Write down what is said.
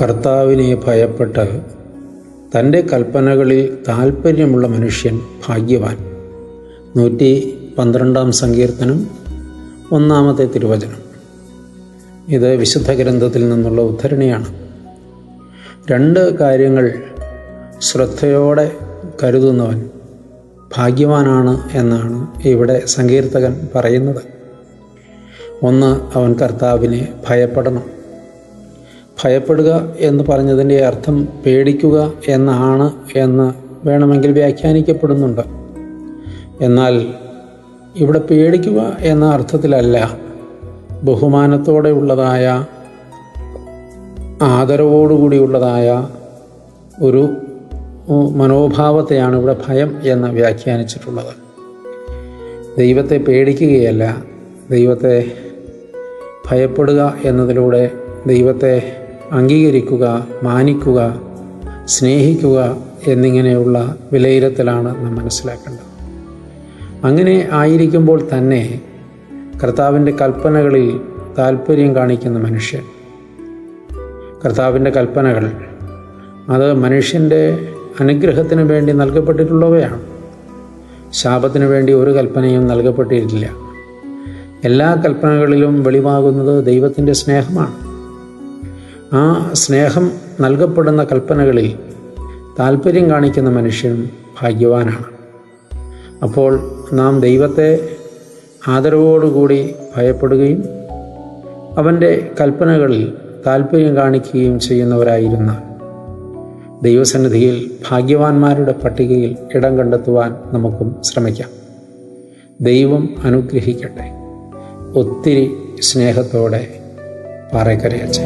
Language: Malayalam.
കർത്താവിനെ ഭയപ്പെട്ട് തന്റെ കൽപ്പനകളിൽ താൽപ്പര്യമുള്ള മനുഷ്യൻ ഭാഗ്യവാൻ. നൂറ്റി പന്ത്രണ്ടാം സങ്കീർത്തനം ഒന്നാമത്തെ തിരുവചനം. ഇത് വിശുദ്ധ ഗ്രന്ഥത്തിൽ നിന്നുള്ള ഉദ്ധരണിയാണ്. രണ്ട് കാര്യങ്ങൾ ശ്രദ്ധയോടെ കരുതുന്നവൻ ഭാഗ്യവാനാണ് എന്നാണ് ഇവിടെ സങ്കീർത്തകൻ പറയുന്നത്. ഒന്ന് അവൻ കർത്താവിനെ ഭയപ്പെടണം. ഭയപ്പെടുക എന്ന് പറഞ്ഞതിന്റെ അർത്ഥം പേടിക്കുക എന്നാണ് എന്ന് വേണമെങ്കിൽ വ്യാഖ്യാനിക്കപ്പെടുന്നുണ്ട്. എന്നാൽ ഇവിടെ പേടിക്കുക എന്ന അർത്ഥത്തിലല്ല. ബഹുമാനത്തോടെ ഉള്ളതായ ആദരവോടുകൂടിയുള്ളതായ ഒരു മനോഭാവത്തെയാണ് ഇവിടെ ഭയം എന്ന് വ്യാഖ്യാനിച്ചിട്ടുള്ളത്. ദൈവത്തെ പേടിക്കുകയല്ല. ദൈവത്തെ ഭയപ്പെടുക എന്നതിലൂടെ ദൈവത്തെ അംഗീകരിക്കുക മാനിക്കുക സ്നേഹിക്കുക എന്നിങ്ങനെയുള്ള വിലയിരുത്തലാണ് നാം മനസ്സിലാക്കേണ്ടത്. അങ്ങനെ ആയിരിക്കുമ്പോൾ തന്നെ കർത്താവിന്റെ കൽപ്പനകളിൽ താല്പര്യം കാണിക്കുന്ന മനുഷ്യൻ. കർത്താവിന്റെ കൽപ്പനകൾ അത് മനുഷ്യന്റെ അനുഗ്രഹത്തിന് വേണ്ടി നൽകപ്പെട്ടിട്ടുള്ളവയാണ്. ശാപത്തിന് വേണ്ടി ഒരു കൽപ്പനയും നൽകപ്പെട്ടിട്ടില്ല. എല്ലാ കൽപ്പനകളിലും വെളിവാകുന്നത് ദൈവത്തിന്റെ സ്നേഹമാണ്. ആ സ്നേഹം നൽകപ്പെടുന്ന കൽപ്പനകളിൽ താല്പര്യം കാണിക്കുന്ന മനുഷ്യൻ ഭാഗ്യവാനാണ്. അപ്പോൾ നാം ദൈവത്തെ ആദരവോടുകൂടി ഭയപ്പെടുകയും അവന്റെ കൽപ്പനകളിൽ താല്പര്യം കാണിക്കുകയും ചെയ്യുന്നവരായിരുന്ന ദൈവസന്നിധിയിൽ ഭാഗ്യവാന്മാരുടെ പട്ടികയിൽ ഇടം കണ്ടെത്തുവാൻ നമുക്കും ശ്രമിക്കാം. ദൈവം അനുഗ്രഹിക്കട്ടെ. ഒത്തിരി സ്നേഹത്തോടെ പാറക്കരയച്ചൻ